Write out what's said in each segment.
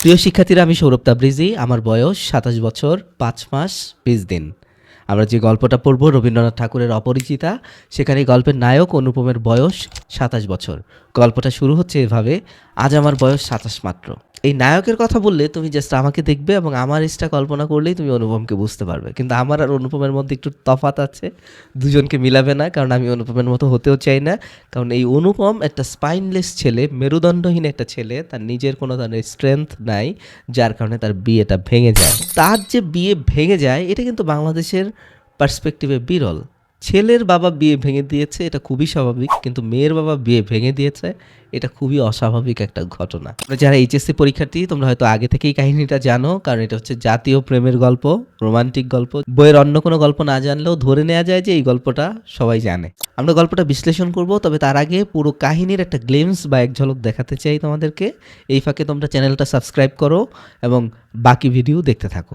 প্রিয় শিক্ষার্থীরা, আমি সৌরভ তাবরিজি। আমার বয়স সাতাশ বছর, পাঁচ মাস, বিশ দিন। আমরা যে গল্পটা পড়ব, রবীন্দ্রনাথ ঠাকুরের অপরিচিতা, সেখানে গল্পের নায়ক অনুপমের বয়স সাতাশ বছর। গল্পটা শুরু হচ্ছে এভাবে, আজ আমার বয়স সাতাশ মাত্র। এই নায়কের কথা বললে তুমি জাস্ট আমাকে দেখবে এবং আমার ইচ্ছা কল্পনা করলেই তুমি অনুপমকে বুঝতে পারবে। কিন্তু আমার আর অনুপমের মধ্যে একটু তফাত আছে, দুজনকে মিলাবে না, কারণ আমি অনুপমের মতো হতেও চাই না। কারণ এই অনুপম একটা স্পাইনলেস ছেলে, মেরুদণ্ডহীন একটা ছেলে, তার নিজের কোনো ধরনের স্ট্রেংথ নাই, যার কারণে তার বিয়েটা ভেঙে যায়। তার যে বিয়ে ভেঙে যায়, এটা কিন্তু বাংলাদেশের পার্সপেক্টিভে বিরল। ছেলের বাবা বিয়ে ভেঙে দিয়েছে, এটা খুবই স্বাভাবিক, কিন্তু মেয়ের বাবা বিয়ে ভেঙে দিয়েছে, এটা খুবই অস্বাভাবিক একটা ঘটনা। যারা এইচএসসি পরীক্ষার্থী, তোমরা হয়তো আগে থেকেই কাহিনীটা জানো, কারণ এটা হচ্ছে জাতীয় প্রেমের গল্প, রোমান্টিক গল্প। বইয়ের অন্য কোনো গল্প না জানলেও ধরে নেওয়া যায় যে এই গল্পটা সবাই জানে। আমরা গল্পটা বিশ্লেষণ করব, তবে তার আগে পুরো কাহিনীর একটা গ্লেমস বা এক ঝলক দেখাতে চাই তোমাদেরকে। এই ফাঁকে তোমরা চ্যানেলটা সাবস্ক্রাইব করো এবং বাকি ভিডিও দেখতে থাকো।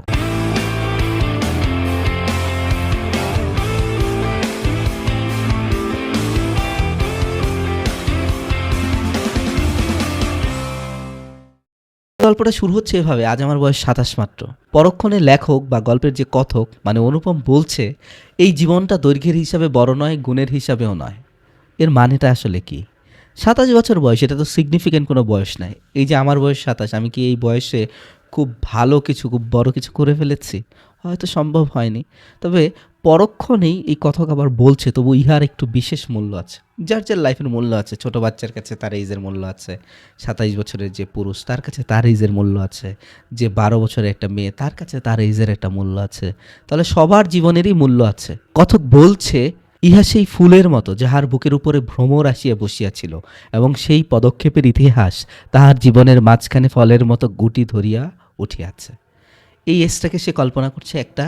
গল্পটা শুরু হচ্ছে এভাবে, আজ আমার বয়স সাতাশ মাত্র। পরক্ষণে লেখক বা গল্পের যে কথক মানে অনুপম বলছে, এই জীবনটা দৈর্ঘ্যের হিসাবে বড় নয়, গুণের হিসাবেও নয়। এর মানেটা আসলে কি? সাতাশ বছর বয়স, এটা তো সিগনিফিক্যান্ট কোনো বয়স নাই। এই যে আমার বয়স সাতাশ, আমি কি এই বয়সে খুব ভালো কিছু, খুব বড় কিছু করে ফেলেছি? হয়তো সম্ভব হয়নি। তবে পরক্ষণেই এই কথক আবার বলছে, তবু ইহার একটু বিশেষ মূল্য আছে। যার যার লাইফের মূল্য আছে, ছোট বাচ্চার কাছে তার এইজের মূল্য আছে, সাতাইশ বছরের যে পুরুষ তার কাছে তার এইজের মূল্য আছে, যে বারো বছরের একটা মেয়ে তার কাছে তার এইজের একটা মূল্য আছে। তাহলে সবার জীবনেরই মূল্য আছে। কথক বলছে, ইহা সেই ফুলের মতো যাহার বুকের উপরে ভ্রমর আসিয়া বসিয়াছিল এবং সেই পদক্ষেপের ইতিহাস তাহার জীবনের মাঝখানে ফলের মতো গুটি ধরিয়া উঠিয়াছে। এই এসটাকে সে কল্পনা করছে একটা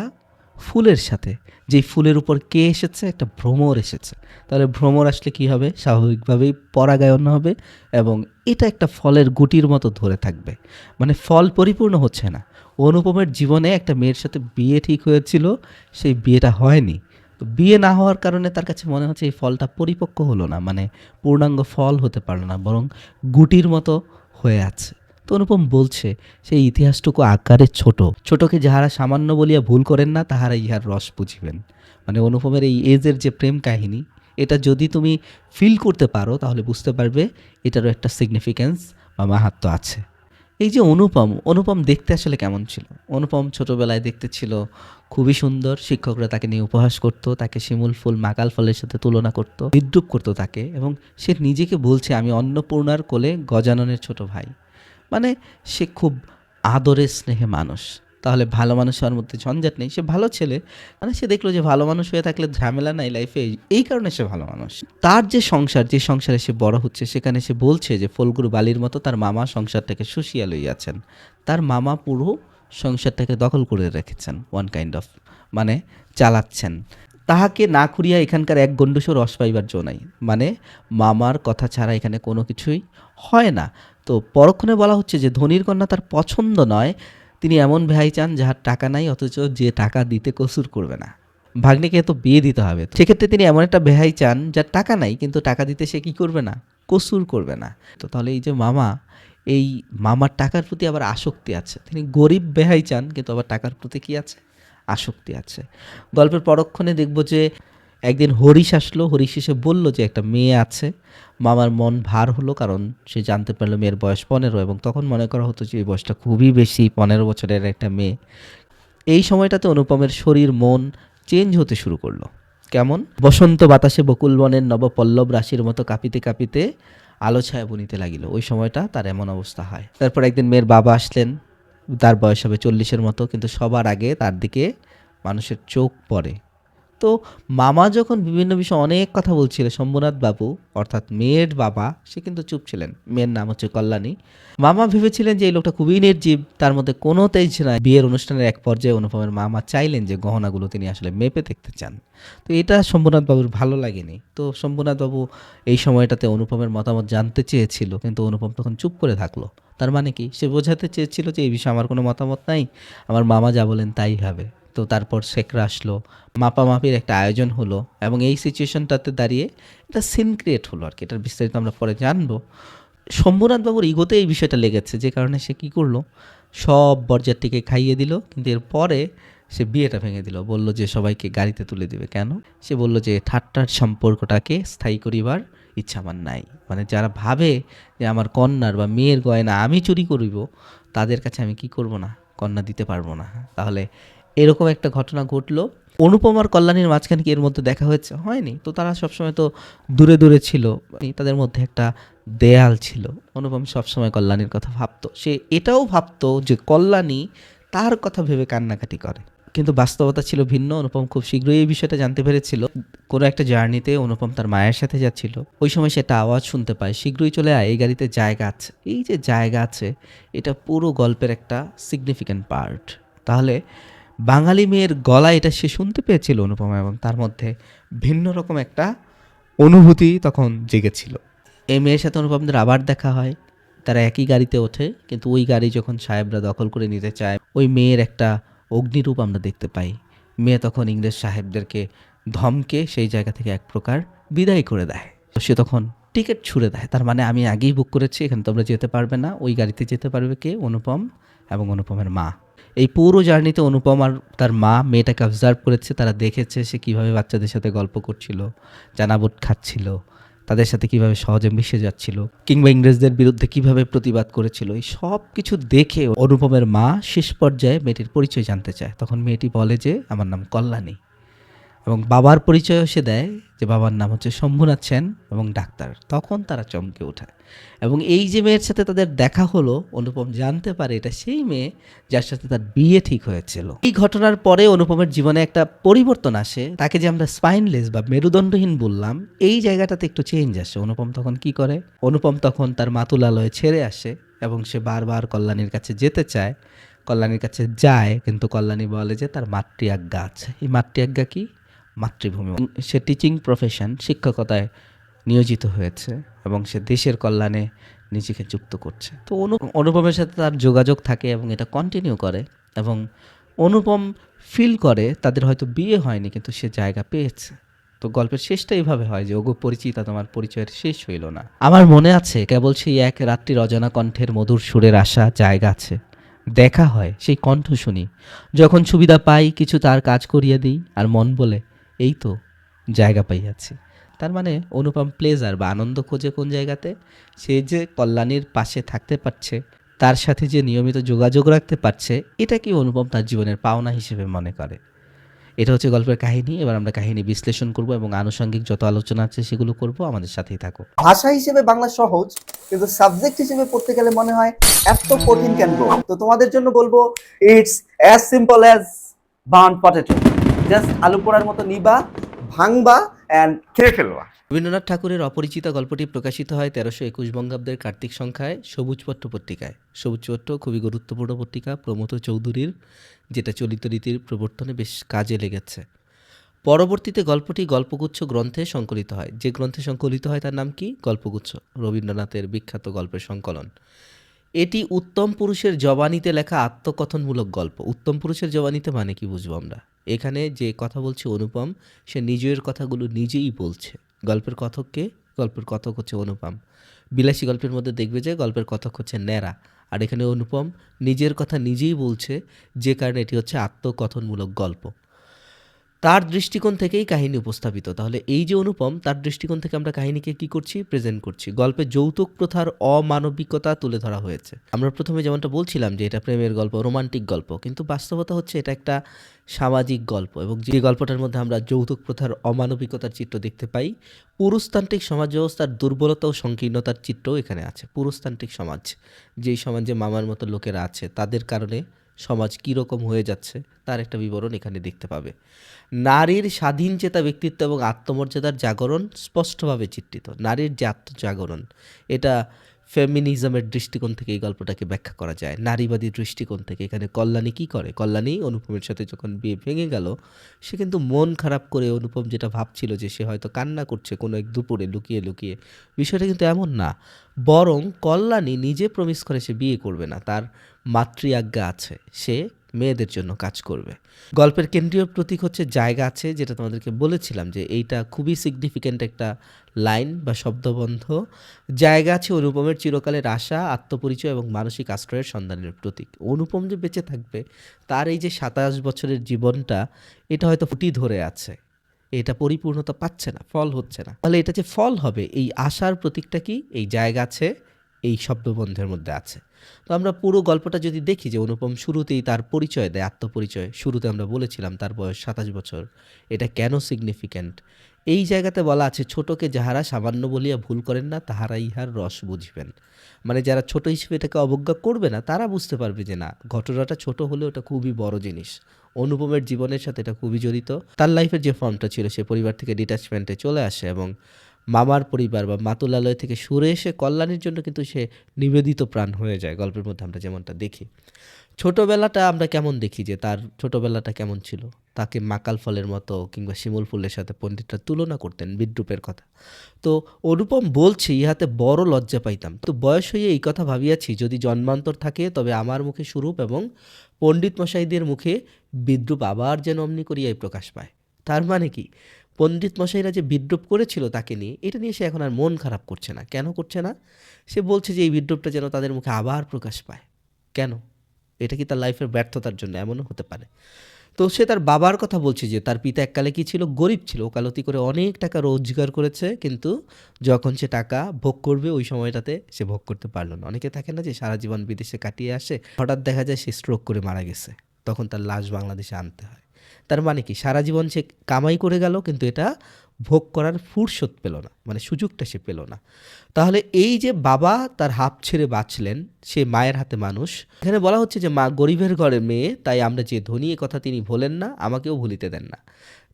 ফুলের সাথে। যেই ফুলের উপর কে এসেছে? একটা ভ্রমর এসেছে। তাহলে ভ্রমর আসলে কি হবে? স্বাভাবিকভাবেই পরাগায়ন হবে এবং এটা একটা ফলের গুটির মতো ধরে থাকবে। মানে ফল পরিপূর্ণ হচ্ছে না। অনুপমের জীবনে একটা মেয়ের সাথে বিয়ে ঠিক হয়েছিল, সেই বিয়েটা হয়নি। তো বিয়ে না হওয়ার কারণে তার কাছে মনে হচ্ছে এই ফলটা পরিপক্ক হলো না। মানে পূর্ণাঙ্গ ফল হতে পারল না, বরং গুটির মতো হয়ে আছে। তো অনুপম বলছে, সেই ইতিহাসটুকু আকারে ছোট। ছোটকে যাহারা সামান্য বলিয়া ভুল করেন না, তাহারা ইহার রস বুঝিবেন। মানে অনুপমের এই এজের যে প্রেম কাহিনী, এটা যদি তুমি ফিল করতে পারো, তাহলে বুঝতে পারবে এটারও একটা সিগনিফিক্যান্স বা মাহাত্ম আছে। এই যে অনুপম অনুপম দেখতে আসলে কেমন ছিল? অনুপম ছোটবেলায় দেখতে ছিল খুবই সুন্দর, শিক্ষকরা তাকে নিয়ে উপহাস করতো, তাকে শিমুল ফুল, মাকাল ফলের সাথে তুলনা করতো, বিদ্রুপ করতো তাকে এবং সে নিজেকে বলছে, আমি অন্নপূর্ণার কোলে গজাননের ছোট ভাই। মানে সে খুব আদরের স্নেহে মানুষ। তাহলে ভালো মানুষ হওয়ার মধ্যে ঝঞ্ঝাট নেই। সে ভালো ছেলে। মানে সে দেখল যে ভালো মানুষ হয়ে থাকলে ঝামেলা নাই লাইফে এই কারণে সে ভালো মানুষ। তার যে সংসার, যে সংসারে সে বড় হচ্ছে, সেখানে সে বলছে যে ফলগুরু বালির মতো তার মামা সংসারটাকে শুষিয়া লইয়াছেন তার মামা পুরো সংসারটাকে দখল করে রেখেছেন ওয়ান কাইন্ড অফ মানে চালাচ্ছেন। তাহাকে না খুঁড়িয়া এখানকার এক গণ্ডুসও রস পাইবার জো নাই। মানে মামার কথা ছাড়া এখানে কোনো কিছুই হয় না। তো পরক্ষণে বলা হচ্ছে যে, ধনির কন্যা তার পছন্দ নয়। তিনি এমন ভাই চান যাহার টাকা নাই, অথচ যে টাকা দিতে কসুর করবে না। ভাগ্নিকে তো বিয়ে দিতে হবে। সেক্ষেত্রে তিনি এমন একটা বেহাই চান যার টাকা নাই, কিন্তু টাকা দিতে সে কি করবে না? কসুর করবে না। তো তাহলে এই যে মামা, এই মামার টাকার প্রতি আবার আসক্তি আছে। তিনি গরিব বেহাই চান, কিন্তু আবার টাকার প্রতি কি আছে? আসক্তি আছে। গল্পের পরক্ষণে দেখব যে একদিন হরিশ আসলো, হরিশ এসে বলল যে একটা মেয়ে আছে, মামার মন ভার হলো কারণ সে জানতে পারল মেয়ের বয়স পনেরো এবং তখন মনে করা হতো যে এই বয়সটা খুবই বেশি, পনেরো বছরের একটা মেয়ে। এই সময়টাতে অনুপমের শরীর, মন চেঞ্জ হতে শুরু করল। কেমন? বসন্ত বাতাসে বকুল বনের নবপল্লব রাশির মতো কাঁপিতে কাঁপিতে আলো ছায়া বুনিতে লাগিল। ওই সময়টা তার এমন অবস্থা হয়। তারপর একদিন মেয়ের বাবা আসলেন তার বয়স হবে চল্লিশের মতো কিন্তু সবার আগে তার দিকে মানুষের চোখ পড়ে। তো মামা যখন বিভিন্ন বিষয়ে অনেক কথা বলছিল, শম্ভুনাথ বাবু, অর্থাৎ মেয়ের বাবা, সে কিন্তু চুপ ছিলেন। মেয়ের নাম হচ্ছে কল্যাণী। মামা ভেবেছিলেন যে এই লোকটা খুবই নির্জীব, তার মধ্যে কোনো তেজ নাই। বিয়ের অনুষ্ঠানের এক পর্যায়ে অনুপমের মামা চাইলেন যে গহনাগুলো তিনি আসলে মেপে দেখতে চান। তো এটা শম্ভুনাথ বাবুর ভালো লাগেনি। তো শম্ভুনাথ বাবু এই সময়টাতে অনুপমের মতামত জানতে চেয়েছিল, কিন্তু অনুপম তখন চুপ করে থাকল। তার মানে কি? সে বোঝাতে চেয়েছিল যে এই বিষয়ে আমার কোনো মতামত নাই, আমার মামা যা বলেন তাই হবে। তো তারপর শেখরা আসলো। মাপামাপির একটা আয়োজন হলো এবং এই সিচুয়েশনটাতে দাঁড়িয়ে একটা সিন ক্রিয়েট হলো আর কি এটার বিস্তারিত আমরা পরে জানব। শম্ভুনাথবাবুর ইগোতে এই বিষয়টা লেগেছে, যে কারণে সে কি করল? সব বরযাত্রীকে খাইয়ে দিল, কিন্তু এরপরে সে বিয়েটা ভেঙে দিল। বলল যে সবাইকে গাড়িতে তুলে দিবে কেন? সে বলল যে ঠাট্টার সম্পর্কটাকে স্থায়ী করিবার ইচ্ছা আমার নাই। মানে যারা ভাবে যে আমার কন্যার বা মেয়ের গয়না আমি চুরি করিব, তাদের কাছে আমি কি করব না? কন্যা দিতে পারব না। তাহলে এরকম একটা ঘটনা ঘটলো। অনুপম আর কল্যাণীর মাঝখানে কি এর মধ্যে দেখা হয়েছে? হয়নি। তো তারা সবসময় তো দূরে দূরে ছিল। তাদের মধ্যে একটা দেয়াল ছিল। অনুপম সবসময় কল্যাণীর কথা ভাবতো। সে এটাও ভাবতো যে কল্যাণী তার কথা ভেবে কান্নাকাটি করে। কিন্তু বাস্তবতা ছিল ভিন্ন। অনুপম খুব শীঘ্রই এই বিষয়টা জানতে পেরেছিল। কোনো একটা জার্নিতে অনুপম তার মায়ের সাথে যাচ্ছিল। ওই সময় সে একটা আওয়াজ শুনতে পায়। শীঘ্রই চলে আয়, এই গাড়িতে জায়গা আছে। এই যে জায়গা আছে, এটা পুরো গল্পের একটা সিগনিফিক্যান্ট পার্ট তাহলে বাঙালি মেয়ের গলা এটা সে শুনতে পেয়েছিল অনুপমা এবং তার মধ্যে ভিন্ন রকম একটা অনুভূতি তখন জেগেছিল। এই মেয়ের সাথে অনুপমদের আবার দেখা হয়। তারা একই গাড়িতে ওঠে, কিন্তু ওই গাড়ি যখন সাহেবরা দখল করে নিতে চায়, ওই মেয়ের একটা অগ্নিরূপ আমরা দেখতে পাই। মেয়ে তখন ইংরেজ সাহেবদেরকে ধমকে সেই জায়গা থেকে এক প্রকার বিদায় করে দেয়। সে তখন টিকিট ছুড়ে দেয়। তার মানে আমি আগেই বুক করেছি, এখানে তোমরা যেতে পারবে না। ওই গাড়িতে যেতে পারবে কে? অনুপম এবং অনুপমের মা। এই পুরো জার্নিতে অনুপম আর তার মা মেয়েটাকে অবজার্ভ করেছে, তারা দেখেছে সে কীভাবে বাচ্চাদের সাথে গল্প করছিল, জানাবোট খাচ্ছিল, তাদের সাথে কীভাবে সহজে মিশে যাচ্ছিল, কিংবা ইংরেজদের বিরুদ্ধে কীভাবে প্রতিবাদ করেছিল, এই সব কিছু দেখে অনুপমের মা শেষ পর্যায়ে মেয়েটির পরিচয় জানতে চায়। তখন মেয়েটি বলে যে, আমার নাম কল্যাণী। এবং বাবার পরিচয়ও সে দেয় যে বাবার নাম হচ্ছে শম্ভুনাথ সেন এবং ডাক্তার। তখন তারা চমকে ওঠায়। এবং এই যে মেয়ের সাথে তাদের দেখা হলো, অনুপম জানতে পারে এটা সেই মেয়ে যার সাথে তার বিয়ে ঠিক হয়েছিল। এই ঘটনার পরে অনুপমের জীবনে একটা পরিবর্তন আসে। তাকে যে আমরা স্পাইনলেস বা মেরুদণ্ডহীন বললাম, এই জায়গাটাতে একটু চেঞ্জ আসে। অনুপম তখন কি করে? অনুপম তখন তার মাতুলালয়ে ছেড়ে আসে এবং সে বারবার কল্যাণীর কাছে যেতে চায়। কল্যাণীর কাছে যায়, কিন্তু কল্যাণী বলে যে তার মাতৃ আজ্ঞা আছে। এই মাতৃ আজ্ঞা কি? মাতৃভূমি। সে টিচিং প্রফেশন শিক্ষকতায় নিয়োজিত হয়েছে এবং সে দেশের কল্যাণে নিজেকে যুক্ত করছে। তো অনু অনুপমের সাথে তার যোগাযোগ থাকে এবং এটা কন্টিনিউ করে এবং অনুপম ফিল করে তাদের হয়তো বিয়ে হয়নি কিন্তু সে জায়গা পেয়েছে। তো গল্পের শেষটা এইভাবে হয় যে, ওগো, পরিচিতা, তোমার পরিচয়ের শেষ হইল না। আমার মনে আছে, কেবল সেই এক রাত্রির অজানা কণ্ঠের মধুর সুরের আশা জায়গা আছে। দেখা হয় সেই কণ্ঠ শুনি, যখন সুবিধা পাই, কিছু তার কাজ করিয়ে দিই আর মন বলে এই তো জায়গা পাইয়াছি। তার মানে অনুপম প্লেজার বা আনন্দ খোঁজে কোন জায়গাতে? সে যে কল্যাণীর পাশে থাকতে পারছে, তার সাথে যে নিয়মিত যোগাযোগ রাখতে পারছে, এটা কি অনুপম তার জীবনের পাওনা হিসেবে মনে করে? এটা হচ্ছে গল্পের কাহিনী। এবার আমরা কাহিনী বিশ্লেষণ করব এবং আনুষঙ্গিক যত আলোচনা আছে সেগুলো করব। আমাদের সাথেই থাকো। ভাষা হিসেবে বাংলা সহজ, কিন্তু সাবজেক্ট হিসেবে পড়তে গেলে মনে হয় এত কঠিন কেন? তো তোমাদের জন্য বলব it's as simple as burn potato just আলু পোড়ার মতো নিবা, ভাঙবা অ্যান্ড খেয়ে ফেলবা। রবীন্দ্রনাথ ঠাকুরের অপরিচিতা গল্পটি প্রকাশিত হয় তেরোশো একুশ বঙ্গাব্দের কার্তিক সংখ্যায় সবুজপট্ট পত্রিকায়। সবুজপট্ট খুবই গুরুত্বপূর্ণ পত্রিকা প্রমথ চৌধুরীর, যেটা চলিত রীতির প্রবর্তনে বেশ কাজে লেগেছে। পরবর্তীতে গল্পটি গল্পগুচ্ছ গ্রন্থে সংকলিত হয়। যে গ্রন্থে সংকলিত হয় তার নাম কি? গল্পগুচ্ছ, রবীন্দ্রনাথের বিখ্যাত গল্পের সংকলন। এটি উত্তম পুরুষের জবানিতে লেখা আত্মকথনমূলক গল্প। উত্তম পুরুষের জবানিতে মানে কি বুঝব আমরা? এখানে যে কথা বলছে অনুপম, সে নিজের কথাগুলো নিজেই বলছে। গল্পের কথককে গল্পের কথক হচ্ছে অনুপম। বিলাসী গল্পের মধ্যে দেখবে যে গল্পের কথক হচ্ছে ন্যাড়া। আর এখানে অনুপম নিজের কথা নিজেই বলছে, যে কারণে এটি হচ্ছে আত্মকথনমূলক গল্প। তার দৃষ্টিকোণ থেকেই কাহিনী উপস্থাপিত। তাহলে এই যে অনুপম, তার দৃষ্টিকোণ থেকে আমরা কাহিনীকে কি করছি? প্রেজেন্ট করছি। গল্পে যৌতুক প্রথার অমানবিকতা তুলে ধরা হয়েছে। আমরা প্রথমে যেমনটা বলছিলাম যে এটা প্রেমের গল্প, রোমান্টিক গল্প, কিন্তু বাস্তবতা হচ্ছে এটা একটা সামাজিক গল্প এবং যে গল্পটার মধ্যে আমরা যৌতুক প্রথার অমানবিকতার চিত্র দেখতে পাই, পুরুষতান্ত্রিক সমাজ ব্যবস্থার দুর্বলতা ও সংকীর্ণতার চিত্রও এখানে আছে। পুরুষতান্ত্রিক সমাজ, যেই সমাজে মামার মতো লোকেরা আছে, তাদের কারণে সমাজ কীরকম হয়ে যাচ্ছে, তার একটা বিবরণ এখানে দেখতে পাবে। নারীর স্বাধীন চেতা ব্যক্তিত্ব এবং আত্মমর্যাদার জাগরণ স্পষ্টভাবে চিত্রিত। নারীর যে আত্মজাগরণ, এটা ফেমিনিজমের দৃষ্টিকোণ থেকে এই গল্পটাকে ব্যাখ্যা করা যায়। নারীবাদী দৃষ্টিকোণ থেকে এখানে কল্যাণী কী করে? কল্যাণী অনুপমের সাথে যখন বিয়ে ভেঙে গেল, সে কিন্তু মন খারাপ করে অনুপম যেটা ভাবছিল যে সে হয়তো কান্না করছে কোনো এক দুপুরে লুকিয়ে লুকিয়ে, বিষয়টা কিন্তু এমন না। বরং কল্যাণী নিজে প্রমিস করে সে বিয়ে করবে না। তার মাতৃ আজ্ঞা আছে, সে মেয়েদের জন্য কাজ করবে। গল্পের কেন্দ্রীয় প্রতীক হচ্ছে জায়গা আছে, যেটা তোমাদেরকে বলেছিলাম যে এইটা খুবই সিগনিফিক্যান্ট একটা লাইন বা শব্দবন্ধ। জায়গা আছে অনুপমের চিরকালের আশা, আত্মপরিচয় এবং মানসিক আশ্রয়ের সন্ধানের প্রতীক। অনুপম যে বেঁচে থাকবে, তার এই যে সাতাশ বছরের জীবনটা, এটা হয়তো ফুটি ধরে আছে। এটা পরিপূর্ণতা পাচ্ছে না, ফল হচ্ছে না। তাহলে এটা যে ফল হবে, এই আশার প্রতীকটা কি? এই জায়গা আছে, এই শব্দবন্ধের মধ্যে আছে। তো আমরা পুরো গল্পটা যদি দেখি যে অনুপম শুরুতেই তার পরিচয় দেয়, আত্মপরিচয়, শুরুতে আমরা বলেছিলাম তার বয়স সাতাশ বছর, এটা কেন সিগনিফিক্যান্ট এই জায়গাতে বলা আছে, ছোটকে যাহারা সামান্য বলিয়া ভুল করেন না, তাহারা ইহার রস বুঝবেন। মানে যারা ছোট হিসেবে এটাকে অবজ্ঞা করবে না, তারা বুঝতে পারবে যে না, ঘটনাটা ছোট হলেও এটা খুবই বড় জিনিস। অনুপমের জীবনের সাথে এটা খুবই জড়িত। তার লাইফের যে ফর্মটা ছিল, সে পরিবার থেকে ডিট্যাচমেন্টে চলে আসে এবং মামার পরিবার বা মাতুলালয় থেকে সরে এসে কল্যাণের জন্য কিন্তু সে নিবেদিত প্রাণ হয়ে যায় গল্পের মধ্যে আমরা যেমনটা দেখি। ছোটোবেলাটা আমরা কেমন দেখি যে তার ছোটোবেলাটা কেমন ছিল? তাকে মাকাল ফলের মতো কিংবা শিমুল ফুলের সাথে পণ্ডিতরা তুলনা করতেন বিদ্রুপের কথা। তো অনুপম বলছে, ইহাতে বড় লজ্জা পাইতাম। তো বয়স হয়ে এই কথা ভাবিয়াছি, যদি জন্মান্তর থাকে তবে আমার মুখে স্বরূপ এবং পণ্ডিত মশাইদের মুখে বিদ্রুপ আবার যেন অমনি করিয়াই প্রকাশ পায়। তার মানে কি? পণ্ডিত মশাইরা যে বিদ্রুপ করেছিল তাকে নিয়ে, এটা নিয়ে সে এখন আর মন খারাপ করছে না। কেন করছে না? সে বলছে যে এই বিদ্রুপটা যেন তাদের মুখে আবার প্রকাশ পায়। কেন? এটা কি তার লাইফের ব্যর্থতার জন্য এমনও হতে পারে? তো সে তার বাবার কথা বলছে যে তার পিতা এককালে কি ছিল? গরিব ছিল। ওকালতি করে অনেক টাকা রোজগার করেছে, কিন্তু যখন সে টাকা ভোগ করবে, ওই সময়টাতে সে ভোগ করতে পারল না। অনেকে থাকে না যে সারা জীবন বিদেশে কাটিয়ে আসে, হঠাৎ দেখা যায় সে স্ট্রোক করে মারা গেছে। তখন তার লাশ বাংলাদেশে আনতে হয়। তার মানে কি? সারা জীবন সে কামাই করে গেল, কিন্তু এটা ভোগ করার ফুরসত পেল না মানে সুযোগটা সে পেল না। তাহলে এই যে বাবা তার হাফ ছেড়ে বাঁচলেন, সে মায়ের হাতে মানুষ। এখানে বলা হচ্ছে যে মা গরিবের ঘরে মেয়ে, তাই আমরা যে ধনী কথা তিনি ভোলেন না, আমাকেও ভুলিতে দেন না।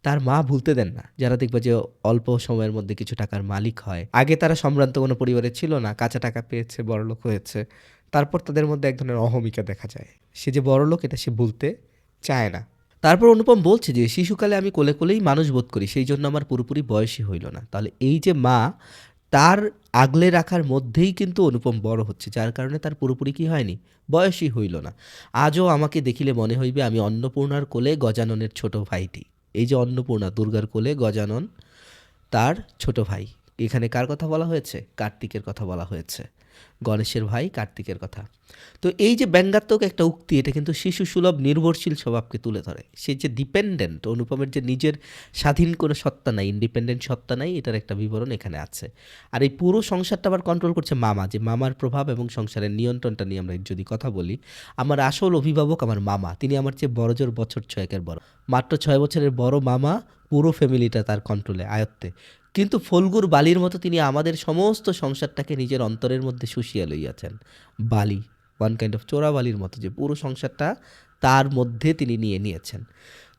তার মা ভুলতে দেন না। যারা দেখবে যে অল্প সময়ের মধ্যে কিছু টাকার মালিক হয়, আগে তারা সম্ভ্রান্ত কোনো পরিবারে ছিল না, কাঁচা টাকা পেয়েছে বড়লোক হয়েছে, তারপর তাদের মধ্যে এক ধরনের অহমিকা দেখা যায়। সে যে বড়লোক এটা সে ভুলতে চায় না। তারপর অনুপম বলছে যে, শিশুকালে আমি কোলে কোলেই মানুষ বোধ করি সেই জন্য আমার পুরোপুরি বয়সই হইল না। তাহলে এই যে মা, তার আগলে রাখার মধ্যেই কিন্তু অনুপম বড় হচ্ছে, যার কারণে তার পুরোপুরি কি হয়নি? বয়সই হইল না। আজও আমাকে দেখিলে মনে হইবে আমি অন্নপূর্ণার কোলে গজাননের ছোট ভাইটি। এই যে অন্নপূর্ণা, দুর্গার কোলে গজানন তার ছোট ভাই। এখানে কার কথা বলা হয়েছে? কার্তিকের কথা বলা হয়েছে। গণেশের ভাই কার্তিকের কথা। তো এই যে ব্যঙ্গাত্মক একটা উক্তি, এটা কিন্তু শিশু সুলভ নির্ভরশীল স্বভাবকে তুলে ধরে। সে যে ডিপেন্ডেন্ট অনুপমের যে নিজের স্বাধীন কোনো সত্তা নাই ইন্ডিপেন্ডেন্ট সত্তা নাই, এটার একটা বিবরণ এখানে আছে। আর এই পুরো সংসারটা আবার কন্ট্রোল করছে মামা, যে মামার প্রভাব এবং সংসারের নিয়ন্ত্রণটা নিয়ে আমরা যদি কথা বলি, আমার আসল অভিভাবক আমার মামা, তিনি আমার চেয়ে বড় জোর বছর ছয়েকের বড়। মাত্র ছয় বছরের বড় মামা পুরো ফ্যামিলিটা তার কন্ট্রোলে আয়ত্তে। কিন্তু ফলগুর বালির মতো তিনি আমাদের সমস্ত সংসারটাকে নিজের অন্তরের মধ্যে শুষিয়া লইয়াছেন। বালি ওয়ান কাইন্ড অফ চোরা বালির মতো যে পুরো সংসারটা তার মধ্যে তিনি নিয়ে নিয়েছেন।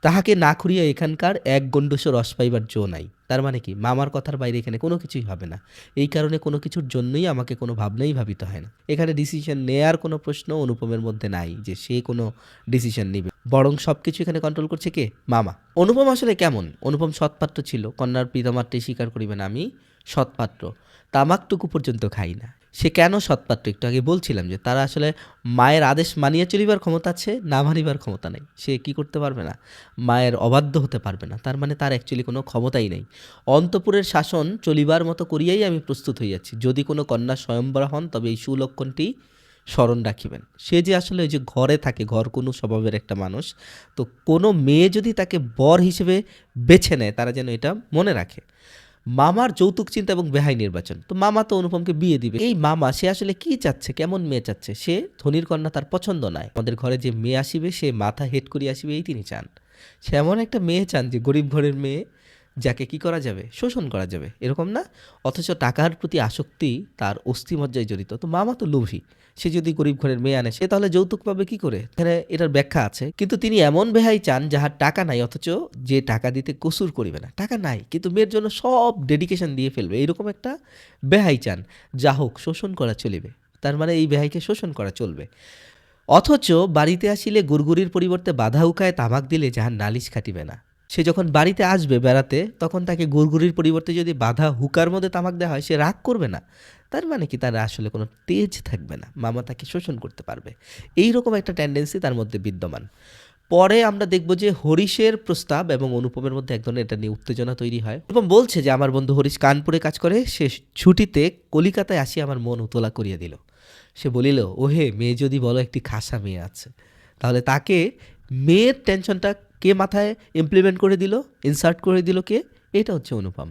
তাহাকে না খুঁড়িয়া এখানকার এক গণ্ডুষ রস পাইবার জো নাই। তার মানে কি? মামার কথার বাইরে এখানে কোনো কিছুই হবে না। এই কারণে কোনো কিছুর জন্যই আমাকে কোনো ভাবনাই ভাবিত হয় না। এখানে ডিসিশন নেয়ার কোনো প্রশ্ন অনুপমের মধ্যে নাই যে সে কোনো ডিসিশন নেবে। বরং সব কিছু এখানে কন্ট্রোল করছে কে? মামা। অনুপম আসলে কেমন? অনুপম সৎপাত্র ছিল। কন্যার পিতামাত্রে স্বীকার করিবেন আমি, সৎপাত্র। তামাকটুকু পর্যন্ত খাই না। সে কেন সৎপাত্র? একটু আগে বলছিলাম যে তারা আসলে মায়ের আদেশ মানিয়ে চলিবার ক্ষমতা আছে, না মানিবার ক্ষমতা নেই। সে কি করতে পারবে না? মায়ের অবাধ্য হতে পারবে না। তার মানে তার অ্যাকচুয়ালি কোনো ক্ষমতাই নেই। অন্তপুরের শাসন চলিবার মতো করিয়াই আমি প্রস্তুত হইয়াছি। যদি কোনো কন্যা স্বয়ম্বরা হন, তবে এই সুলক্ষণটি স্মরণ রাখিবেন। সে যে আসলে ওই যে ঘরে থাকে, ঘর কোনো স্বভাবের একটা মানুষ, তো কোনো মেয়ে যদি তাকে বর হিসেবে বেছে নেয়, তারা যেন এটা মনে রাখে। মামার যৌতুক চিন্তা এবং বেহাই নির্বাচন। তো মামা তো অনুপমকে বিয়ে দিবে। এই মামা, সে আসলে কি চাচ্ছে? কেমন মেয়ে চাচ্ছে? সে ধনির কন্যা তার পছন্দ নয়। আমাদের ঘরে যে মেয়ে আসিবে, সে মাথা হেট করিয়ে আসিবে, এই তিনি চান। সে এমন একটা মেয়ে চান যে গরিব ঘরের মেয়ে যাকে কি করা যাবে? শোষণ করা যাবে। এরকম না? অথচ টাকার প্রতি আসক্তি তার অস্থিমজ্জায় জড়িত। তো মামা তো লোভী। সে যদি গরিব ঘরের মেয়ে আনে, সে তাহলে যৌতুক পাবে কি করে? এখানে এটার ব্যাখ্যা আছে। কিন্তু তিনি এমন বেহাই চান যাহার টাকা নাই, অথচ যে টাকা দিতে কসুর করিবে না। টাকা নাই, কিন্তু মেয়ের জন্য সব ডেডিকেশন দিয়ে ফেলবে। এরকম একটা বেহাই চান। যা হোক, শোষণ করা চলিবে। তার মানে এই বেহাইকে শোষণ করা চলবে। অথচ বাড়িতে আসিলে গুরগুরির পরিবর্তে বাধা উকায় তামাক দিলে যাহার নালিশ খাটিবে না। সে যখন বাড়িতে আসবে বেড়াতে, তখন তাকে গুড়গুড়ির পরিবর্তে যদি বাধা হুকার মধ্যে তামাক দেওয়া হয়, সে রাগ করবে না। তার মানে কি? তার আসলে কোনো তেজ থাকবে না। মামা তাকে শোষণ করতে পারবে। এই রকম একটা টেন্ডেন্সি তার মধ্যে বিদ্যমান। পরে আমরা দেখব যে হরিশের প্রস্তাব এবং অনুপমের মধ্যে এক ধরনের এটা নিয়ে উত্তেজনা তৈরি হয়। এবং বলছে যে, আমার বন্ধু হরিশ কানপুরে কাজ করে। সে ছুটিতে কলিকাতায় আসি, আমার মন উতলা করিয়ে দিল। সে বলিল, ওহে, মেয়ে যদি বলো একটি খাসা মেয়ে আছে। তাহলে তাকে মেয়ের টেনশনটা কে মাথায় ইমপ্লিমেন্ট করে দিল ইনসার্ট করে দিল কে, এটা হচ্ছে অনুপম।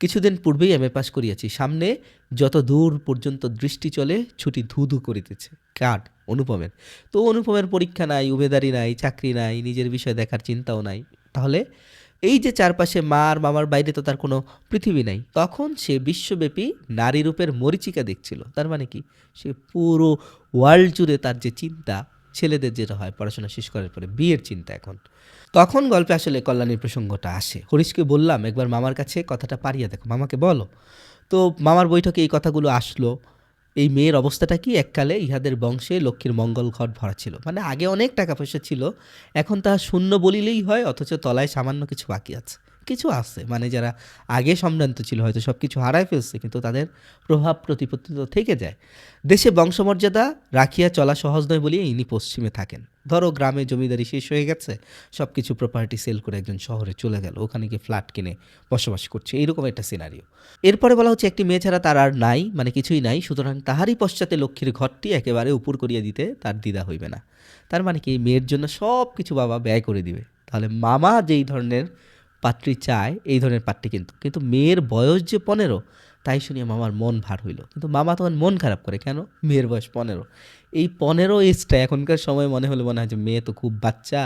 কিছুদিন পূর্বেই এম এ পাস করিয়াছি। সামনে যত দূর পর্যন্ত দৃষ্টি চলে, ছুটি ধু ধু করিতেছে। কার? অনুপমের। তো অনুপমের পরীক্ষা নাই উবেদারি নাই, চাকরি নাই, নিজের বিষয় দেখার চিন্তাও নাই। তাহলে এই যে চারপাশে মার মামার বাইরে তো তার কোনো পৃথিবী নাই, তখন সে বিশ্বব্যাপী নারী রূপের মরিচিকা দেখছিল। তার মানে কি? সে পুরো ওয়ার্ল্ড জুড়ে তার যে চিন্তা, ছেলেদের যেটা হয়, পড়াশোনা শেষ করার পরে, বিয়ের চিন্তা এখন। তখন গল্পে আসলে কল্যাণীর প্রসঙ্গটা আসে। হরিশকে বললাম, একবার মামার কাছে কথাটা পারিয়ে দেখো। মামাকে বলো। তো মামার বৈঠকে এই কথাগুলো আসলো। এই মেয়ের অবস্থাটা কি? এককালে ইহাদের বংশে লক্ষ্মীর মঙ্গল ঘট ভরা ছিল। মানে আগে অনেক টাকা পয়সা ছিল, এখন তা শূন্য বলিলেই হয়, অথচ তলায় সামান্য কিছু বাকি আছে। কিছু আছে। মানে যারা আগে সম্ভ্রান্ত ছিল হয়তো সব কিছু হারায় ফেলছে, কিন্তু তাদের প্রভাব প্রতিপত্তি তো থেকে যায়। দেশে বংশমর্যাদা রাখিয়া চলা সহজ নয় বলিয়ে ইনি পশ্চিমে থাকেন। ধরো গ্রামে জমিদারি শেষ হয়ে গেছে সব কিছু প্রপার্টি সেল করে একজন শহরে চলে গেল, ওখানে গিয়ে ফ্ল্যাট কিনে বসবাস করছে এইরকম একটা সিনারিও এরপরে বলা হচ্ছে, একটি মেয়ে ছাড়া তার আর নাই মানে কিছুই নাই, সুতরাং তাহারই পশ্চাতে লক্ষ্মীর ঘরটি একেবারে উপর করিয়া দিতে তার দ্বিধা হইবে না। তার মানে কি মেয়ের জন্য সব কিছু বাবা ব্যয় করে দিবে। তাহলে মামা যেই ধরনের পাত্রী চায়, এই ধরনের পাত্রী কিন্তু। কিন্তু মেয়ের বয়স যে পনেরো, তাই শুনিয়ে মামার মন ভার হইল। কিন্তু মামা তখন মন খারাপ করে, কেন? মেয়ের বয়স পনেরো। এই পনেরো এজটা এখনকার সময় মনে হলে মনে হয় যে মেয়ে তো খুব বাচ্চা,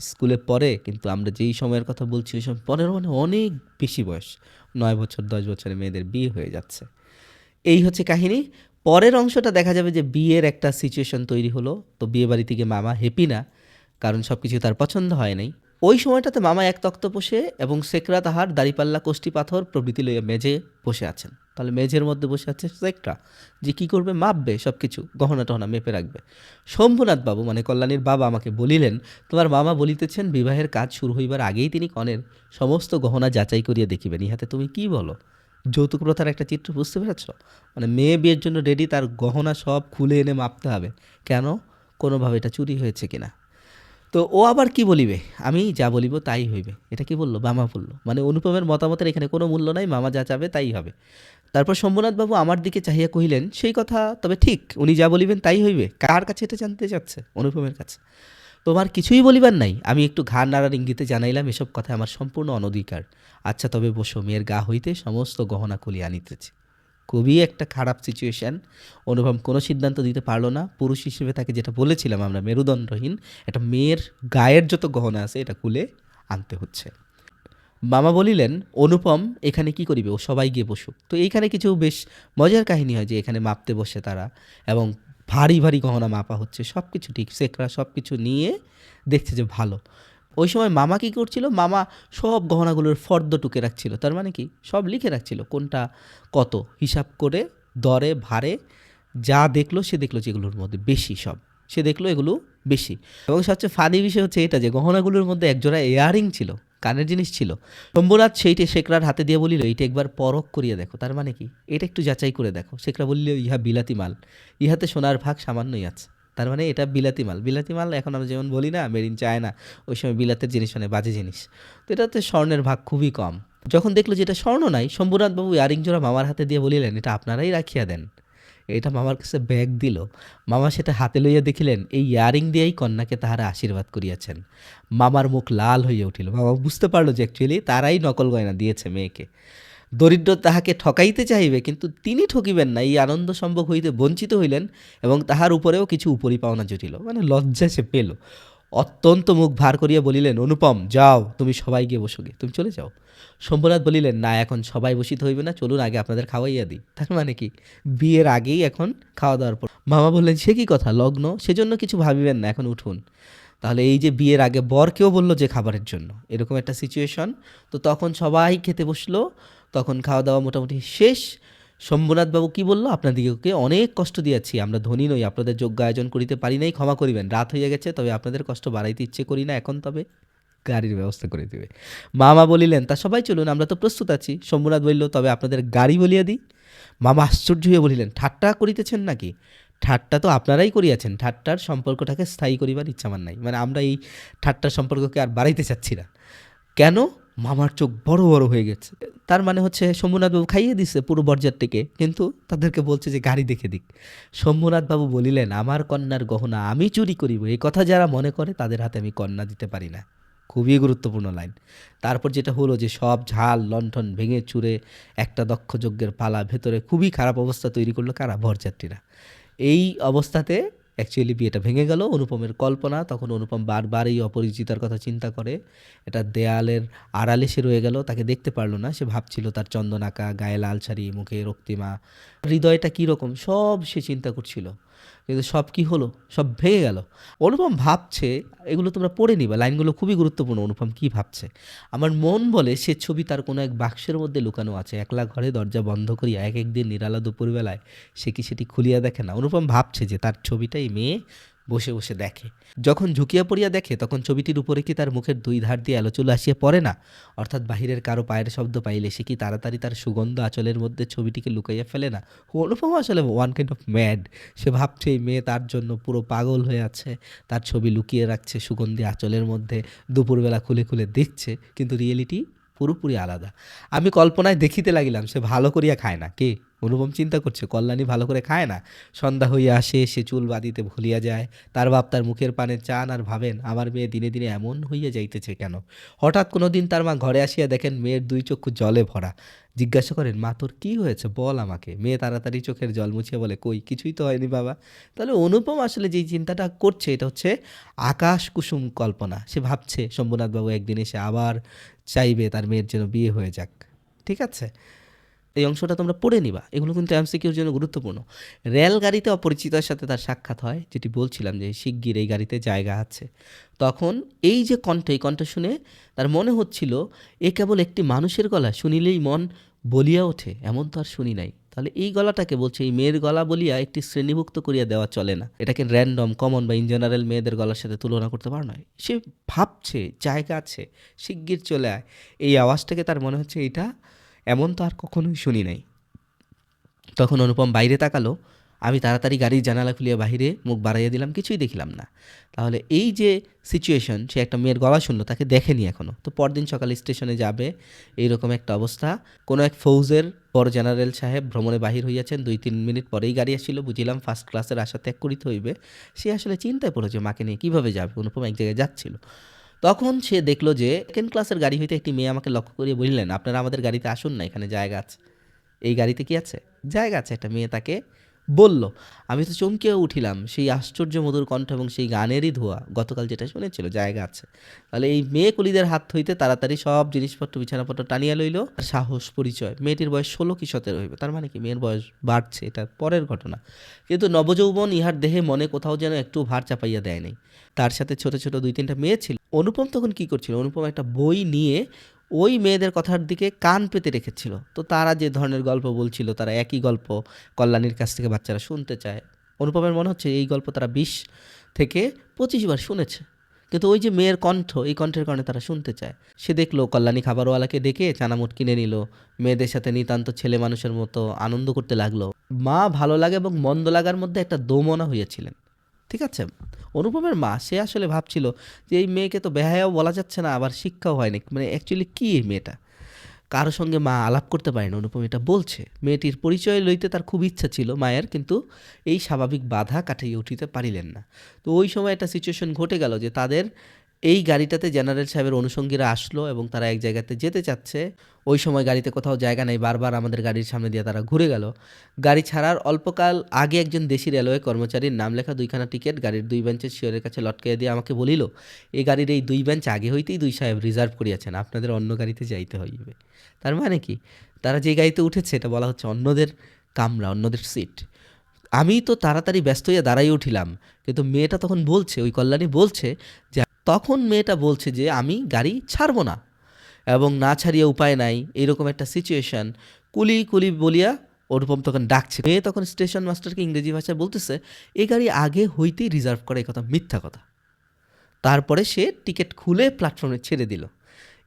স্কুলে পড়ে, কিন্তু আমরা যেই সময়ের কথা বলছি, ওই সময় পনেরো মানে অনেক বেশি বয়স। নয় বছর, দশ বছরে মেয়েদের বিয়ে হয়ে যাচ্ছে। এই হচ্ছে কাহিনী। পরের অংশটা দেখা যাবে যে বিয়ের একটা সিচুয়েশন তৈরি হলো। তো বিয়ে বাড়ি থেকে মামা হ্যাপি না, কারণ সব কিছু তার পছন্দ হয় নাই। ওই সময়টাতে মামা এক তক্ত বসে এবং সেকরা তাহার দাড়িপাল্লা কোষ্টি পাথর প্রভৃতি লইয়া মেজে বসে আছেন। তাহলে মেঝের মধ্যে বসে আছে সেকরা যে কি করবে, মাপবে সব কিছু গহনা টহনা মেপে রাখবে। শম্ভুনাথ বাবু মানে কল্যাণীর বাবা আমাকে বলিলেন, তোমার মামা বলিতেছেন বিবাহের কাজ শুরু হইবার আগেই তিনি কনের সমস্ত গহনা যাচাই করিয়া দেখিবেন। ইহাতে তুমি কি বলো? যৌতুক প্রথার একটা চিত্র বুঝতে পেরেছ? মানে মেয়ে বিয়ের জন্য রেডি তার গহনা সব খুলে এনে মাপতে হবে। কেন? কোনোভাবে এটা চুরি হয়েছে কিনা? তো ও আবার কি বলিবে? আমি যা বলিব তাই হইবে। এটা কি বলল? মামা বলল। মানে অনুপমের মতামতের এখানে কোনো মূল্য নাই, মামা যা চাবে তাই হবে। তারপর শম্ভুনাথবাবু আমার দিকে চাহিয়া কহিলেন, সেই কথা, তবে ঠিক, উনি যা বলিবেন তাই হইবে। কার কাছে এটা জানতে চাচ্ছে? অনুপমের কাছে। তোমার কিছুই বলিবার নাই। আমি একটু ঘাড় নাড়ার ইঙ্গিতে জানাইলাম, এসব কথা আমার সম্পূর্ণ অনধিকার। আচ্ছা তবে বসো, মেয়ের গা হইতে সমস্ত গহনা খুলিয়ে আনিতেছি। খুবই একটা খারাপ সিচুয়েশন অনুভব কোনো সিদ্ধান্ত দিতে পারল না। পুরুষ হিসেবে তাকে যেটা বলেছিলাম আমরা, মেরুদণ্ডহীন, একটা মেয়ের গায়ের যত গহনা আছে এটা খুলে আনতে হচ্ছে। মামা বলিলেন, অনুপম, এখানে কি করিবে? ও সবাই গিয়ে বসুক। তো এইখানে কিছু বেশ মজার কাহিনী হয় যে এখানে মাপতে বসে তারা এবং ভারী ভারী গহনা মাপা হচ্ছে। সব কিছু ঠিক সেকরা সব কিছু নিয়ে দেখছে যে ভালো। ওই সময় মামা কি করছিল? মামা সব গহনাগুলোর ফর্দ টুকে রাখছিল। তার মানে কি? সব লিখে রাখছিল কোনটা কত। হিসাব করে, দরে, ভারে, যা দেখল সে দেখল যেগুলোর মধ্যে বেশি সব। সে দেখল এগুলো বেশি। এবং সবচেয়ে ফানি বিষয় হচ্ছে এটা যে গহনাগুলোর মধ্যে একজোড়া এয়ারিং ছিল, কানের জিনিস ছিল। শম্ভুনাথ সেইটে শেখরার হাতে দিয়ে বলিল, এইটা একবার পরখ করিয়ে দেখো। তার মানে কি? এটা একটু যাচাই করে দেখো। শেখরা বলল, ইহা বিলাতি মাল। ইহাতে সোনার ভাগ সামান্যই আছে। তার মানে এটা বিলাতি মাল। বিলাতি মাল এখন আমরা যেমন বলি না মেরিন ইন চায়না ওই সময় বিলাতের জিনিস মানে বাজে জিনিস। তো এটাতে স্বর্ণের ভাগ খুবই কম। যখন দেখল যে এটা স্বর্ণ নাই, শম্ভুনাথ বাবু ইয়ারিং জোড়া মামার হাতে দিয়ে বলিলেন, এটা আপনারাই রাখিয়া দেন। এটা মামার কাছে ব্যাগ দিল। মামা সেটা হাতে লইয়া দেখিলেন, এই ইয়ারিং দিয়েই কন্যাকে তাহারা আশীর্বাদ করিয়াছেন। মামার মুখ লাল হইয়া উঠিল। মামা বুঝতে পারল যে অ্যাকচুয়ালি তারাই নকল গয়না দিয়েছে মেয়েকে। দরিদ্র তাহাকে ঠকাইতে চাইবে কিন্তু তিনি ঠকিবেন না। এই আনন্দ সম্ভব হইতে বঞ্চিত হইলেন এবং তাহার উপরেও কিছু উপরি পাওনা জুটিল। মানে লজ্জা সে পেল। অত্যন্ত মুখ ভার করিয়া বলিলেন, অনুপম, যাও, তুমি সবাই গিয়ে বসো গে। তুমি চলে যাও। শম্ভুনাথ বলিলেন, না, এখন সবাই বসিতে হইবে না, চলুন, আগে আপনাদের খাওয়াইয়া দিই। তার মানে কি? বিয়ের আগেই এখন খাওয়া দাওয়ার পর মামা বললেন, সে কি কথা? লগ্ন? সেজন্য কিছু ভাবিবেন না, এখন উঠুন। তাহলে এই যে বিয়ের আগে বর কেউ বলল যে খাবারের জন্য, এরকম একটা সিচুয়েশন তো তখন সবাই খেতে বসল। তখন খাওয়া দাওয়া মোটামুটি শেষ। শম্ভুনাথ বাবু কি বলল? আপনাদিগকে অনেক কষ্ট দিয়েছি। আমরা ধনী নই, আপনাদের যোগ্য আয়োজন করিতে পারি নাই, ক্ষমা করিবেন। রাত হইয়া গেছে, তবে আপনাদের কষ্ট বাড়াইতে ইচ্ছে করি না, এখন তবে গাড়ির ব্যবস্থা করে দেবে। মামা বলিলেন, তা সবাই চলুন, আমরা তো প্রস্তুত আছি। শম্ভুনাথ বলিল, তবে আপনাদের গাড়ি বলিয়া দিই? মামা আশ্চর্য হয়ে বলিলেন, ঠাট্টা করিতেছেন নাকি? ঠাট্টা তো আপনারাই করিয়াছেন, ঠাট্টার সম্পর্কটাকে স্থায়ী করিবার ইচ্ছা আমার নাই। মানে আমরা এই ঠাট্টার সম্পর্ককে আর বাড়াইতে চাচ্ছি না। কেন? মামার চোখ বড় বড় হয়ে গেছে। তার মানে হচ্ছে শম্ভুনাথবাবু খাইয়ে দিচ্ছে পুরো বরযাত্রীকে, কিন্তু তাদেরকে বলছে যে, গাড়ি দেখে দিক। শম্ভুনাথবাবু বলিলেন, আমার কন্যার গহনা আমি চুরি করিব। এই কথা যারা মনে করে, তাদের হাতে আমি কন্যা দিতে পারি না। খুবই গুরুত্বপূর্ণ লাইন। তারপর যেটা হলো যে, সব ঝাল, লণ্ঠন ভেঙে চুরে একটা দক্ষ যজ্ঞের পালা ভেতরে খুবই খারাপ অবস্থা তৈরি করল কারা? বরযাত্রীরা। এই অবস্থাতে অ্যাকচুয়ালি বিয়েটা ভেঙে গেল। অনুপমের কল্পনা, তখন অনুপম বারবার এই অপরিচিতার কথা চিন্তা করে। এটা দেয়ালের আড়ালে সে রয়ে গেল, তাকে দেখতে পারল না। সে ভাবছিল তার চন্দনাকা গায়ে লাল শাড়ি, মুখে রক্তিমা। হৃদয়টা কীরকম, সব সে চিন্তা করছিল। কিন্তু সব কি হলো? সব ভেঙে গেল। অনুপম ভাবছে, এগুলো তোমরা পড়ে নিবা, লাইনগুলো খুবই গুরুত্বপূর্ণ, অনুপম কি ভাবছে? আমার মন বলে সে ছবি তার কোনো এক বাক্সের মধ্যে লুকানো আছে। একলা ঘরে দরজা বন্ধ করিয়া এক একদিন নিরালা দুপুরবেলায় সে কি সেটি খুলিয়া দেখে না? অনুপম ভাবছে যে তার ছবিটাই মেয়ে বসে বসে দেখে। যখন ঝুঁকিয়া পড়িয়া দেখে, তখন ছবিটির উপরে কি তার মুখের দুই ধার দিয়ে আলোচুলো আসিয়া পড়ে না? অর্থাৎ বাহিরের কারও পায়ের শব্দ পাইলে সে কি তাড়াতাড়ি তার সুগন্ধ আঁচলের মধ্যে ছবিটিকে লুকাইয়া ফেলে না? অনুপম আসলে ওয়ান কাইন্ড অফ ম্যাড সে ভাবছে, এই মেয়ে তার জন্য পুরো পাগল হয়ে আছে। তার ছবি লুকিয়ে রাখছে সুগন্ধি আঁচলের মধ্যে, দুপুরবেলা খুলে খুলে দেখছে, কিন্তু রিয়েলিটি পুরোপুরি আলাদা। আমি কল্পনায় দেখিতে লাগিলাম, সে ভালো করিয়া খায় না। কে? অনুপম চিন্তা করছে, কল্যাণী ভালো করে খায় না। সন্ধ্যা হইয়া আসে, সে চুল বাঁধিতে ভুলিয়া যায়। তার বাপ তার মুখের পানে চান আর ভাবেন, আমার মেয়ে দিনে দিনে এমন হইয়া যাইতেছে কেন? হঠাৎ কোনো দিন তার মা ঘরে আসিয়া দেখেন মেয়ের দুই চক্ষু জলে ভরা। জিজ্ঞাসা করেন, মা, তোর কী হয়েছে? বল আমাকে। মেয়ে তাড়াতাড়ি চোখের জল মুছিয়ে বলে, কই, কিছুই তো হয়নি বাবা। তাহলে অনুপম আসলে যেই চিন্তাটা করছে, এটা হচ্ছে আকাশ কুসুম কল্পনা। সে ভাবছে, শম্ভুনাথবাবু একদিন এসে আবার চাইবে তার মেয়ের জন্য বিয়ে হয়ে যাক। ঠিক আছে? এই অংশটা তোমরা পড়ে নিবা। এগুলো কিন্তু এমসিকিউর জন্য গুরুত্বপূর্ণ। রেলগাড়িতে অপরিচিতার সাথে তার সাক্ষাৎ হয়, যেটি বলছিলাম যে শিগগির এই গাড়িতে জায়গা আছে। তখন এই যে কণ্ঠ, এই কণ্ঠ শুনে তার মনে হচ্ছিল, এ কেবল একটি মানুষের গলা, শুনিলেই মন বলিয়া ওঠে, এমন তো আর শুনি নাই। তাহলে এই গলাটাকে বলছে, এই মেয়ের গলা বলিয়া একটি শ্রেণীভুক্ত করিয়া দেওয়া চলে না। এটাকে র্যান্ডম কমন বা ইন জেনারেল মেয়েদের গলার সাথে তুলনা করতে পার নয় সে ভাবছে, জায়গা আছে, শিগগির চলে আয়। এই আওয়াজটাকে তার মনে হচ্ছে এটা এমন তো আর কখনোই শুনি নাই। তখন অনুপম বাইরে তাকালো, আমি তাড়াতাড়ি গাড়ির জানালা খুলিয়ে বাহিরে মুখ বাড়াইয়া দিলাম, কিছুই দেখিলাম না। তাহলে এই যে সিচুয়েশন সে একটা মেয়ের গলা শুনলো, তাকে দেখেনি এখনও তো পরদিন সকালে স্টেশনে যাবে, এইরকম একটা অবস্থা। কোনো এক ফৌজের বড় জেনারেল সাহেব ভ্রমণে বাহির হইয়াছেন, দুই তিন মিনিট পরেই গাড়ি আসছিল বুঝিলাম ফার্স্ট ক্লাসের আশা ত্যাগ করিতে হইবে। সে আসলে চিন্তায় পড়েছে, মাকে নিয়ে কীভাবে যাবে? অনুপম এক জায়গায় যাচ্ছিল। তখন সে দেখল যে সেকেন্ড ক্লাসের গাড়ি হইতে একটি মেয়ে আমাকে লক্ষ্য করিয়ে বললেন, আপনারা আমাদের গাড়িতে আসুন না, এখানে জায়গা আছে। এই গাড়িতে কি আছে? জায়গা আছে, একটা মেয়ে তাকে বলল, আমি তো চমকেও উঠিলাম। সেই আশ্চর্য মধুর কণ্ঠ এবং সেই গানেরই ধোয়া। গতকাল যেটা শুনেছিল, জায়গা আছে। তাহলে এই মেয়ে কলিদের হাত হইতে তাড়াতাড়ি সব জিনিসপত্র, বিছানাপত্র টানিয়া লইল। সাহস, পরিচয়, মেয়েটির বয়স ষোলো কি সতেরো হইবে। তার মানে কি? মেয়ের বয়স বাড়ছে, এটা পরের ঘটনা। কিন্তু নবযৌবন ইহার দেহে মনে কোথাও যেন একটু ভার চাপাইয়া দেয় নাই। তার সাথে ছোট ছোট দুই তিনটা মেয়ে ছিল। অনুপম তখন কি করছিল? অনুপম একটা বই নিয়ে ওই মেয়েদের কথার দিকে কান পেতে রেখেছিল। তো তারা যে ধরনের গল্প বলছিল, তারা একই গল্প কল্যাণীর কাছ থেকে বাচ্চারা শুনতে চায়। অনুপমের মনে হচ্ছে এই গল্প তারা বিশ থেকে পঁচিশ বার শুনেছে। কিন্তু ওই যে মেয়ের কণ্ঠ, এই কণ্ঠের কারণে তারা শুনতে চায়। সে দেখল কল্যাণী খাবারওয়ালাকে ডেকে চানামুট কিনে নিল। মেয়েদের সাথে নিতান্ত ছেলে মানুষের মতো আনন্দ করতে লাগল। মা ভালো লাগে এবং মন্দ লাগার মধ্যে একটা দোমনা হইয়াছিলেন। ঠিক আছে? অনুপমের মা, সে আসলে ভাবছিল যে এই মেয়েকে তো বেহায়াও বলা যাচ্ছে না, আবার শিক্ষাও হয়নি। মানে অ্যাকচুয়ালি কী এই মেয়েটা? কারোর সঙ্গে মা আলাপ করতে পারে না অনুপম এটা বলছে। মেয়েটির পরিচয় লইতে তার খুব ইচ্ছা ছিল মায়ের, কিন্তু এই স্বাভাবিক বাধা কাটিয়ে উঠিতে পারিলেন না। তো ওই সময় একটা সিচুয়েশন ঘটে গেল যে তাদের এই গাড়িটাতে জেনারেল সাহেবের অনুষঙ্গীরা আসলো এবং তারা এক জায়গাতে যেতে চাচ্ছে। ওই সময় গাড়িতে কোথাও জায়গা নেই, বারবার আমাদের গাড়ির সামনে দিয়ে তারা ঘুরে গেল। গাড়ি ছাড়ার অল্পকাল আগে একজন দেশি রেলওয়ে কর্মচারীর নাম লেখা দুইখানা টিকিট গাড়ির দুই বেঞ্চের শিয়রের কাছে লটকাইয়া দিয়ে আমাকে বলিল এই গাড়ির এই দুই বেঞ্চ আগে হইতেই দুই সাহেব রিজার্ভ করিয়াছেন, আপনাদের অন্য গাড়িতে যাইতে হইবে। তার মানে কি? তারা যে গাড়িতে উঠেছে, এটা বলা হচ্ছে অন্যদের কামরা, অন্যদের সিট আমি তো তাড়াতাড়ি ব্যস্ত হইয়া দাঁড়াই উঠিলাম, কিন্তু মেয়েটা তখন বলছে, ওই কল্যাণী বলছে যে, তখন মেয়েটা বলছে যে, আমি গাড়ি ছাড়বো না। এবং না ছাড়িয়ে উপায় নাই, এরকম একটা সিচুয়েশন কুলি কুলি বলিয়া অনুপম তখন ডাকছে। মেয়ে তখন স্টেশন মাস্টারকে ইংরেজি ভাষায় বলতেছে এই গাড়ি আগে হইতেই রিজার্ভ করে কথা, মিথ্যা কথা। তারপরে সে টিকিট খুলে প্ল্যাটফর্মে ছেড়ে দিল।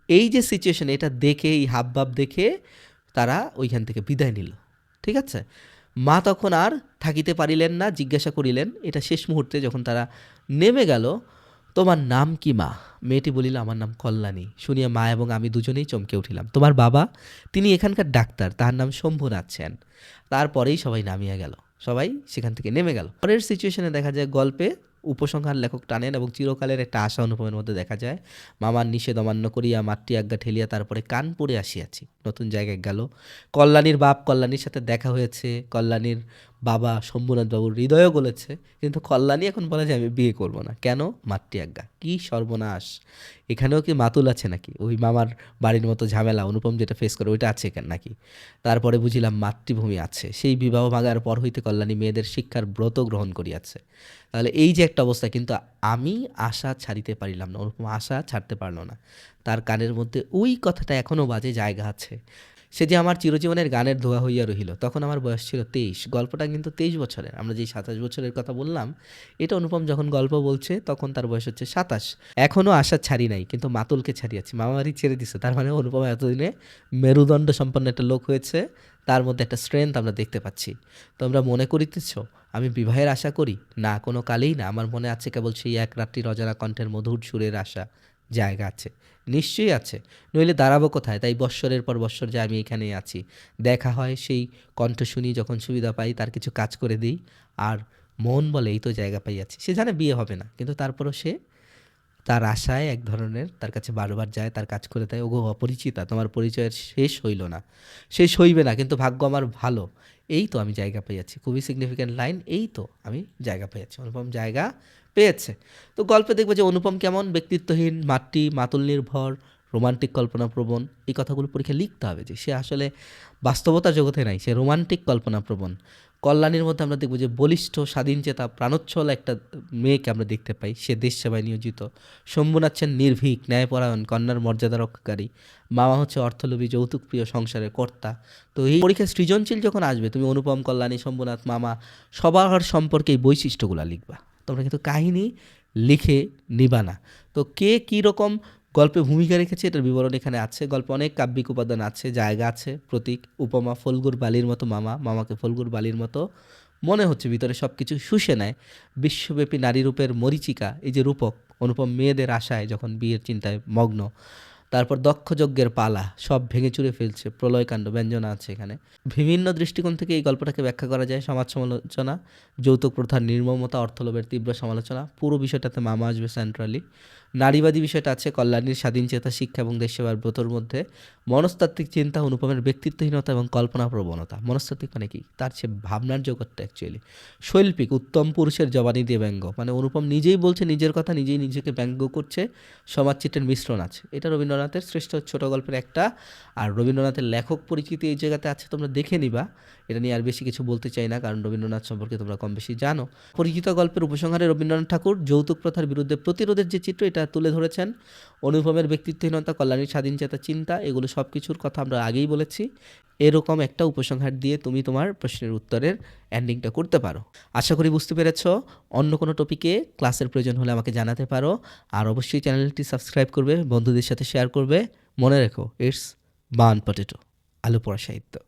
এই যে সিচুয়েশন এটা দেখে, এই হাবভাব দেখে তারা ওইখান থেকে বিদায় নিল। ঠিক আছে? মা তখন আর থাকিতে পারিলেন না, জিজ্ঞাসা করিলেন। এটা শেষ মুহূর্তে যখন তারা নেমে গেল তোমার নাম কি মা? মেয়েটি বলিল, আমার নাম কল্যাণী। শুনিয়া মা এবং আমি দুজনেই চমকে উঠিলাম। তোমার বাবা? তিনি এখানকার ডাক্তার তার নাম শম্ভুনাথ সেন। তারপরেই সবাই নামিয়া গেল। সবাই সেখান থেকে নেমে গেল। পরের সিচুয়েশনে দেখা যায়, গল্পে উপসংহার লেখক টানেন এবং চিরকালের একটা আশা অনুভবের মধ্যে দেখা যায়। মামার নিষেধ অমান্য করিয়া মাতৃ আজ্ঞা ঠেলিয়া তারপরে কানপুরে আসিয়াছি। নতুন জায়গায় গেল। কল্যাণীর বাপ কল্যাণীর সাথে দেখা হয়েছে। কল্যাণীর বাবা শম্ভুনাথ বাবুর হৃদয়ও গলেছে। কিন্তু কল্যাণী এখন বলে যে, আমি বিয়ে করব না। কেন? মাতৃ আজ্ঞা। কী সর্বনাশ। এখানেও কি মাতুল আছে নাকি? ওই মামার বাড়ির মতো ঝামেলা, অনুপম যেটা ফেস করে, ওইটা আছে কেন নাকি? তারপরে বুঝিলাম মাতৃভূমি আছে। সেই বিবাহ ভাঙার পর হইতে কল্যাণী মেয়েদের শিক্ষার ব্রত গ্রহণ করিয়াছে। তাহলে এই যে একটা অবস্থা, কিন্তু আমি আশা ছাড়িতে পারিলাম না, ওরকম আশা ছাড়তে পারল না। তার কানের মধ্যে ওই কথাটা এখনও বাজে জায়গা আছে। সে যে আমার চিরজীবনের গানের ধোয়া হইয়া রহিল, তখন আমার বয়স ছিল তেইশ। গল্পটা কিন্তু তেইশ বছরের। আমরা যেই সাতাশ বছরের কথা বললাম, এটা অনুপম যখন গল্প বলছে, তখন তার বয়স হচ্ছে সাতাশ। এখনও আশা ছাড়ি নাই, কিন্তু মাতুলকে ছাড়িয়েছি। মামাবাড়ি ছেড়ে দিছে, তার মানে অনুপম এতদিনে মেরুদণ্ড সম্পন্ন একটা লোক হয়েছে, তার মধ্যে একটা স্ট্রেংথ আমরা দেখতে পাচ্ছি। তোমরা মনে করিতেছ, আমি বিবাহের আশা করি? না, কোনো কালেই না। আমার মনে আছে কেবল সেই এক রাত্রির অজানা কণ্ঠের মধুর সুরের আশা। জায়গা আছে। নিশ্চয়ই আছে। নইলে দাঁড়াবো কোথায়? তাই বৎসরের পর বৎসর যে আমি এখানেই আছি। দেখা হয় সেই কণ্ঠ শুনি, যখন সুবিধা পাই, তার কিছু কাজ করে দিই। আর মন বলে, এই তো জায়গা পাইয়াছি সে জানে বিয়ে হবে না। কিন্তু তারপরও সে তার আশায় এক ধরনের তার কাছে বারবার যায়, তার কাজ করে দেয়। ওগো, অপরিচিতা, তোমার পরিচয়ের শেষ হইল না। শেষ হইবে না, কিন্তু ভাগ্য আমার ভালো। এই তো আমি জায়গা পেয়েছি খুবই সিগনিফিক্যান্ট লাইন এই তো আমি জায়গা পেয়েছি অনুপম জায়গা পেয়েছে। তো গল্পে দেখবে যে অনুপম কেমন? ব্যক্তিত্বহীন মাটি মাতুল নির্ভর রোমান্টিক কল্পনাপ্রবণ এই কথাগুলো পরীক্ষা লিখতে হবে যে সে আসলে বাস্তবতার জগতে নাই, সে রোমান্টিক কল্পনাপ্রবণ কল্যাণীর মধ্যে আমরা দেখব যে বলিষ্ঠ স্বাধীনচেতা প্রাণোচ্ছল একটা মেয়েকে আমরা দেখতে পাই, সে দেশ সেবায় নিয়োজিত। শম্ভুনাথ সেন নির্ভীক, ন্যায়পরায়ণ, কন্যার মর্যাদা রক্ষাকারী। মামা হচ্ছে অর্থলোভী, যৌতুকপ্রিয় সংসারের কর্তা। তো এই পরীক্ষায় সৃজনশীল যখন আসবে, তুমি অনুপম, কল্যাণী, শম্ভুনাথ, মামা, সবার সম্পর্কে এই বৈশিষ্ট্যগুলো লিখবা। তোমরা কিন্তু কাহিনী লিখে নিবা না। তো কে কী রকম গল্পে ভূমিকা রেখেছে এটার বিবরণ এখানে আছে। গল্পে অনেক কাব্যিক উপাদান আছে, জায়গা আছে, প্রতীক, উপমা, ফলগুর বালির মতো মামা, মামাকে ফলগুর বালির মতো মনে হচ্ছে ভিতরে সব কিছু শুষে নেয়। বিশ্বব্যাপী নারী রূপের মরিচিকা, এই যে রূপক, অনুপম মেয়েদের আশায় যখন বিয়ের চিন্তায় মগ্ন। তারপর দক্ষ যজ্ঞের পালা, সব ভেঙে চুরে ফেলছে। প্রলয়কাণ্ড, ব্যঞ্জনা আছে এখানে। বিভিন্ন দৃষ্টিকোণ থেকে এই গল্পটাকে ব্যাখ্যা করা যায়। সমাজ সমালোচনা, যৌতুক প্রথার নির্মমতা, অর্থলোভের তীব্র সমালোচনা, পুরো বিষয়টাতে মামা আসবে সেন্ট্রালি নারীবাদী বিষয়টা আছে কল্যাণীর স্বাধীন চেতা, শিক্ষা এবং দেশ সেবার ব্রতর মধ্যে। মনস্তাত্ত্বিক চিন্তা, অনুপমের ব্যক্তিত্বহীনতা এবং কল্পনা প্রবণতা। মনস্তাত্ত্বিক মানে কি? তার সে ভাবনার জগৎটা অ্যাকচুয়ালি শৈল্পিক, উত্তম পুরুষের জবানি দিয়ে ব্যঙ্গ। মানে অনুপম নিজেই বলছে নিজের কথা, নিজেই নিজেকে ব্যঙ্গ করছে। সমাজ সমাজচিত্রের মিশ্রণ আছে। এটা রবীন্দ্রনাথের শ্রেষ্ঠ ছোট গল্পের একটা। আর রবীন্দ্রনাথের লেখক পরিচিতি এই জায়গাতে আছে, তোমরা দেখে নিবা। এটা নিয়ে আর বেশি কিছু বলতে চাই না, কারণ রবীন্দ্রনাথ সম্পর্কে তোমরা কম বেশি জানো। পরিচিত গল্পের উপসংহারে রবীন্দ্রনাথ ঠাকুর যৌতুক প্রথার বিরুদ্ধে প্রতিরোধের যে চিত্র, এটা তুলে ধরেছেন। অনুপমের ব্যক্তিত্বহীনতা কল্যাণীর স্বাধীন চেতা, চিন্তা, এগুলো সব কিছুর কথা আমরা আগেই বলেছি। এরকম একটা উপসংহার দিয়ে তুমি তোমার প্রশ্নের উত্তরের এন্ডিংটা করতে পারো। আশা করি বুঝতে পেরেছ। অন্য কোনো টপিকে ক্লাসের প্রয়োজন হলে আমাকে জানাতে পারো। আর অবশ্যই চ্যানেলটি সাবস্ক্রাইব করবে, বন্ধুদের সাথে শেয়ার করবে। মনে রেখো ইটস বান পটেটো আলু পড়া সাহিত্য।